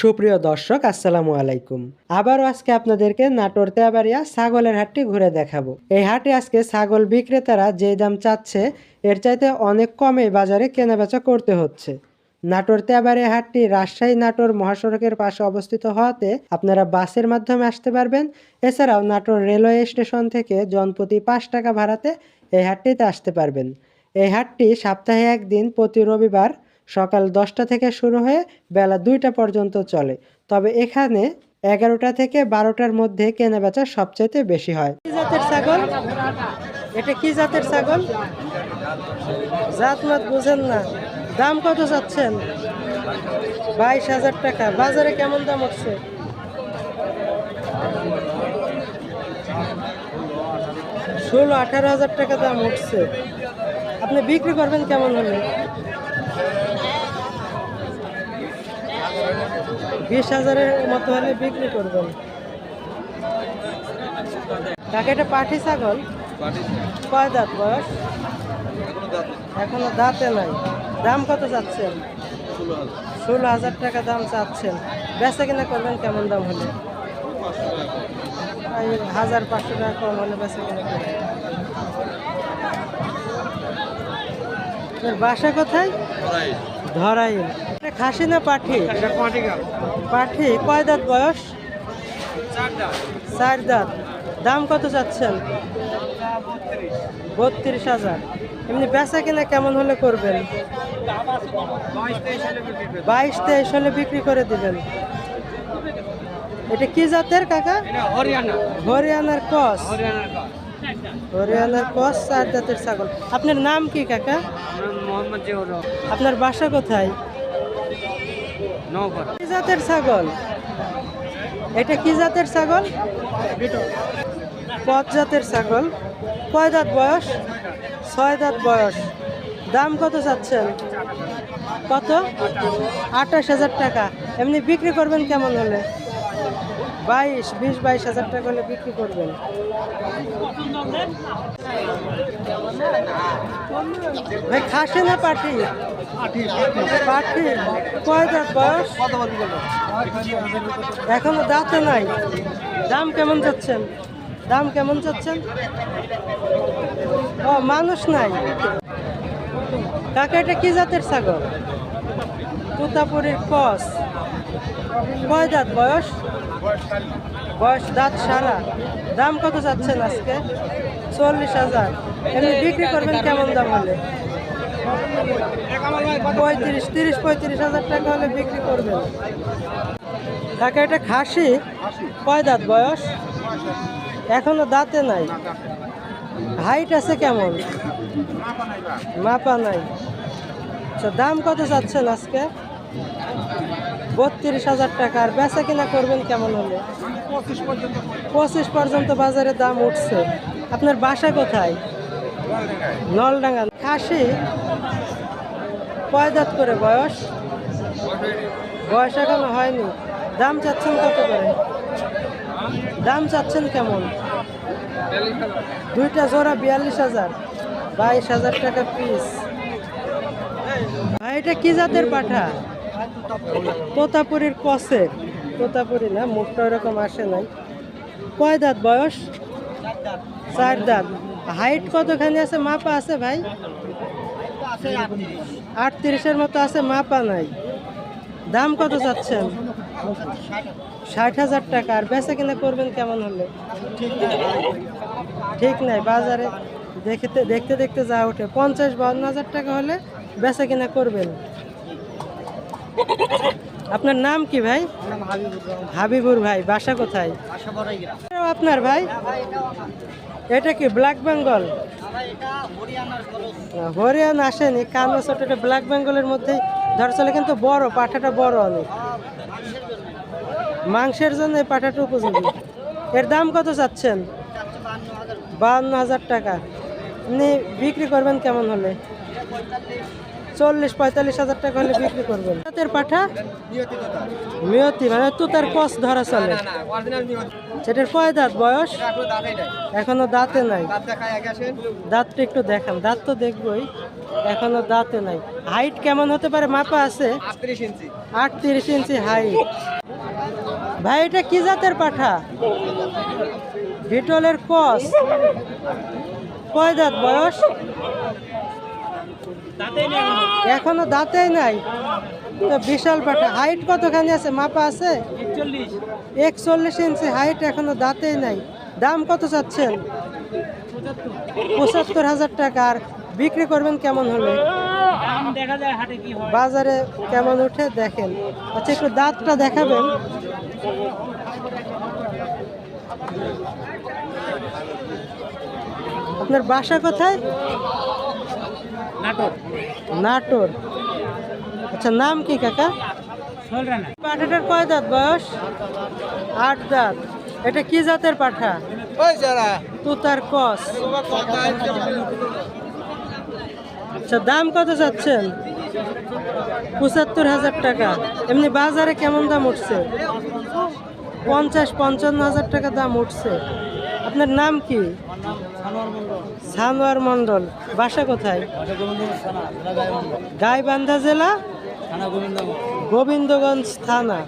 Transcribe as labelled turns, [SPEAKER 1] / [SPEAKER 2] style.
[SPEAKER 1] সুপ্রিয় দর্শক, আসসালামু আলাইকুম। আবারও আজকে আপনাদেরকে নাটোর তেবাড়িয়া ছাগলের হাটটি ঘুরে দেখাবো। এই হাটে আজকে ছাগল বিক্রেতারা যে দাম চাচ্ছে, এর চাইতে অনেক কমে বাজারে কেনাবেচা করতে হচ্ছে। নাটোর তেবাড়িয়া হাটটি রাজশাহী নাটোর মহাসড়কের পাশে অবস্থিত হওয়াতে আপনারা বাসের মাধ্যমে আসতে পারবেন। এছাড়াও নাটোর রেলওয়ে স্টেশন থেকে জনপ্রতি পাঁচ টাকা ভাড়াতে এই হাটটিতে আসতে পারবেন। এই হাটটি সপ্তাহে একদিন প্রতি রবিবার সকাল দশটা থেকে শুরু হয়ে বেলা দুইটা পর্যন্ত চলে। তবে এখানে এগারোটা থেকে বারোটার মধ্যে কেনাবেচা সবচাইতে বেশি হয়। জাতের ছাগল? এটা কি জাতের ছাগল? জাত মাত বুঝেন না। দাম কত চাচ্ছেন? বাইশ হাজার টাকা। বাজারে কেমন দাম উঠছে ষোলো আঠারো হাজার টাকা দাম উঠছে আপনি বিক্রি করবেন কেমন হলে? বিশ হাজারের মতো হলে বিক্রি করবেন। কাকে এটা পাঠি ছাগল? কয় দাঁত বয়স? এখনও দাঁতে নাই। দাম কত চাচ্ছেন? ষোলো হাজার। টাকা দাম চাচ্ছেন। বেচা কিনা করবেন কেমন দাম হলে? হাজার পাঁচশো টাকা কম হলে বেচা কিনা করবেন। বাসা কোথায়? ধরাই খাসি না পাঠি। পাঠি কয় দাঁত বয়স? চার দাঁত। দাম কত চাচ্ছেন? বত্রিশ হাজার। এমনি বেচা কিনা কেমন হলে করবেন? বাইশ তেইশ হলে বিক্রি করে দিবেন। এটা কি জাতের কাকা? হরিয়ানার কস।
[SPEAKER 2] হরিয়ানার
[SPEAKER 1] কস চার দাঁতের ছাগল। আপনার নাম কি কাকা? আপনার বাসা কোথায়?
[SPEAKER 2] নৌকর
[SPEAKER 1] কি জাতের ছাগল? এটা কি জাতের ছাগল? পথ জাতের ছাগল। কয় দাঁত বয়স? ছয় দাঁত বয়স। দাম কত চাচ্ছেন? কত? আঠাশ হাজার টাকা। এমনি বিক্রি করবেন কেমন হলে? বাইশ, বিশ, বাইশ হাজার টাকা হলে বিক্রি করবেন। খাসে না পাঠি পাঠি কয় বয়স? এখনও দাঁতে নাই। দাম কেমন যাচ্ছেন দাম কেমন যাচ্ছেন ও, মানুষ নাই। কাকা, এটা কি জাতের ছাগল? তুতাপুরীর কস। কয় দাঁত বয়স? বয়স দাঁত সারা। দাম কত যাচ্ছেন আজকে? চল্লিশ হাজার। এমনি বিক্রি করবেন কেমন দাম হলে? পঁয়ত্রিশ, তিরিশ, পঁয়ত্রিশ হাজার টাকা হলে বিক্রি করবেন। তাকে এটা খাসি। কয় দাঁত বয়স? এখনও দাঁতে নাই। হাইট আছে কেমন? মাপা নাই। আচ্ছা দাম কত চাচ্ছেন আজকে? বত্রিশ হাজার টাকা আর বেচা কিনা করবেন কেমন হলে? পঁচিশ পর্যন্ত বাজারে দাম উঠছে। আপনার বাসা কোথায়? নলডাঙ্গা। খাসি, কয় দাঁত করে বয়স? বয়স এখনও হয়নি। দাম চাচ্ছেন কত করে? দাম চাচ্ছেন কেমন? দুইটা জোড়া বিয়াল্লিশ হাজার। বাইশ হাজার টাকা পিস ভাই, এটা কি জাতের পাঠা? তোতাপুরীর কসের তোতাপুরি না, মুখটা ওরকম আসে নাই। কয় দাঁত বয়স? চার দাঁত। হাইট কতখানি আছে? মাপা আছে ভাই? আটত্রিশের মতো আছে, মাপা নাই। দাম কত চাচ্ছেন? ষাট হাজার টাকা। আর বেচা কিনা করবেন কেমন হলে? ঠিক নাই, বাজারে দেখতে দেখতে দেখতে যা ওঠে। পঞ্চাশ বাউন্ন হাজার টাকা হলে বেচা কিনা করবেন। আপনার নাম কি ভাই? হাবিবুর ভাই বাসা কোথায়? আপনার ভাই? এটা কি ব্ল্যাক বেঙ্গল? হরিয়ানা আসেনি কালো ছোট এটা ব্ল্যাক বেঙ্গলের মধ্যে ধর চলে কিন্তু বড় পাঠাটা বড় অনেক। মাংসের জন্য। এই পাঠাটা উপযোগী। এর দাম কত চাচ্ছেন? বাহান্ন হাজার। টাকা। আপনি বিক্রি করবেন কেমন হলে? চল্লিশ পঁয়তাল্লিশ হাজার টাকা হলে বিক্রি করবেন। জাতের পাঠা? মিয়তি মানে তুতার কস ধরা চলে। সেটার কয় দাঁত বয়স? এখনও দাঁতে নাই। দাঁতটা একটু দেখান। দাঁত তো দেখবই। এখনও দাঁতে নাই। হাইট কেমন হতে পারে? মাপা আছে?
[SPEAKER 2] আটত্রিশ ইঞ্চি
[SPEAKER 1] হাইট ভাই, এটা কি জাতের পাঠা? বিটলের কস। কয় দাঁত বয়স? এখনও দাঁতেই নাই। বিশাল পাঠা হাইট কতখানি আছে? মাপা আছে? একচল্লিশ। ইঞ্চি হাইট এখনও দাঁতেই নাই। দাম কত চাচ্ছেন? পঁচাত্তর হাজার টাকা। আর বিক্রি করবেন কেমন হলে? বাজারে কেমন উঠে দেখেন। আচ্ছা একটু দাঁতটা দেখাবেন। আপনার বাসা কোথায়? নাটোর। আচ্ছা নাম কি কাকা? পাঠাটার কয় দাঁত বয়স? আট দাঁত। এটা কি জাতের পাঠা? তুতার কস। আচ্ছা দাম কত চাচ্ছেন? পঁচাত্তর হাজার টাকা। এমনি বাজারে কেমন দাম উঠছে? পঞ্চাশ পঞ্চান্ন হাজার টাকা দাম উঠছে। আপনার নাম কি? সানোয়ার মন্ডল বাসা কোথায়? গাইবান্ধা। জেলা? গোবিন্দগঞ্জ থানা।